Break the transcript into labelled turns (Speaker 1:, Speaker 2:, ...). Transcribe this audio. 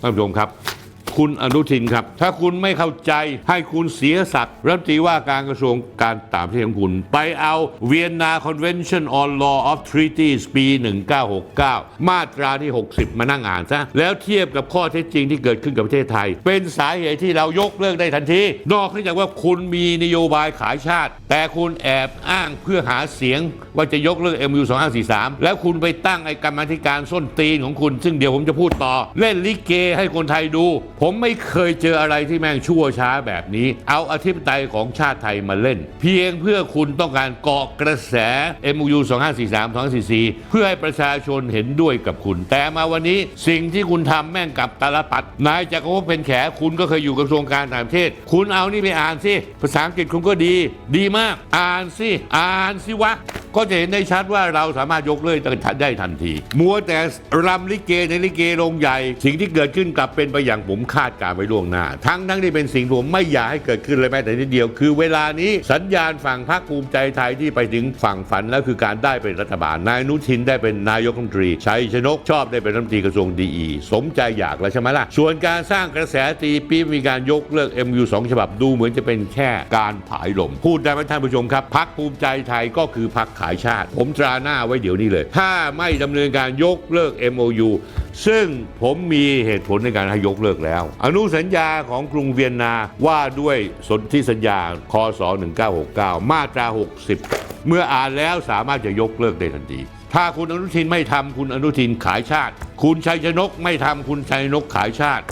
Speaker 1: ท่านผู้ชมครับ คุณอนุทินครับ ถ้าคุณไม่เข้าใจให้คุณเสียศักดิ์รัฐมนตรีว่าการกระทรวงการต่างประเทศของคุณ ไปเอา Vienna Convention on Law of Treaties ปี 1969 มาตราที่ 60 มานั่งอ่านซะแล้วเทียบกับข้อเท็จจริงที่เกิดขึ้นกับประเทศไทย เป็นสาเหตุที่เรายกเลิกได้ทันที นอกจากว่าคุณมีนโยบายขายชาติ แต่คุณแอบอ้างเพื่อหาเสียงว่าจะยกเลิก MU 2543 แล้วคุณไปตั้งไอ้กรรมธิการส้นตีนของคุณ ซึ่งเดี๋ยวผมจะพูดต่อ เล่นลิเกให้คนไทยดูผผมไม่เคยเจออะไรที่แม่งชั่วช้าแบบนี้ เอาอธิปไตยของชาติไทยมาเล่น เพียงเพื่อคุณต้องการเกาะกระแส MU 2543 2544 เพื่อให้ประชาชนเห็นด้วยกับคุณ แต่มาวันนี้สิ่งที่คุณทำแม่งกลับตาลปัด นายจักรภพเป็นแขคุณก็เคยอยู่กระทรวงการต่างประเทศ คุณเอานี่ไปอ่านสิ ภาษาอังกฤษคุณก็ดี ดีมาก อ่านสิ อ่านสิวะก็จะเห็นได้ชัดว่าเราสามารถยกเลิกได้ทันที มัวแต่รำลิเกในลิเกโรงใหญ่ สิ่งที่เกิดขึ้นกลับเป็นไปอย่างผมคาดการไว้ล่วงหน้า ทั้งทั้งที่เป็นสิ่งที่ผมไม่อยากให้เกิดขึ้นเลยแม้แต่นิดเดียว คือเวลานี้สัญญาณฝั่งพรรคภูมิใจไทยที่ไปถึงฝั่งฝันแล้วคือการได้เป็นรัฐบาล นายนุทินได้เป็นนายกรัฐมนตรีชัยชนกชอบได้เป็นรัฐมนตรีกระทรวงดีอีสมใจอยากแล้วใช่ไหมล่ะ ส่วนการสร้างกระแสตีปีมีการยกเลิก MU 2 ฉบับดูเหมือนจะเป็นแค่การผายลม พูดได้ไหมท่านผู้ชมครับพักภูมิใจไทยก็คือพักขายชาติ ผมตราหน้าไว้เดี๋ยวนี้เลย ถ้าไม่ดำเนินการยกเลิก MOU ซึ่งผมมีเหตุผลในการให้ยกเลิกแล้ว อนุสัญญาของกรุงเวียนนาว่าด้วยสนธิสัญญาคศ1969 มาตรา 60 เมื่ออ่านแล้วสามารถจะยกเลิกได้ทันที ถ้าคุณอนุทินไม่ทำคุณอนุทินขายชาติ คุณชัยชนกไม่ทำคุณชัยนกขายชาติ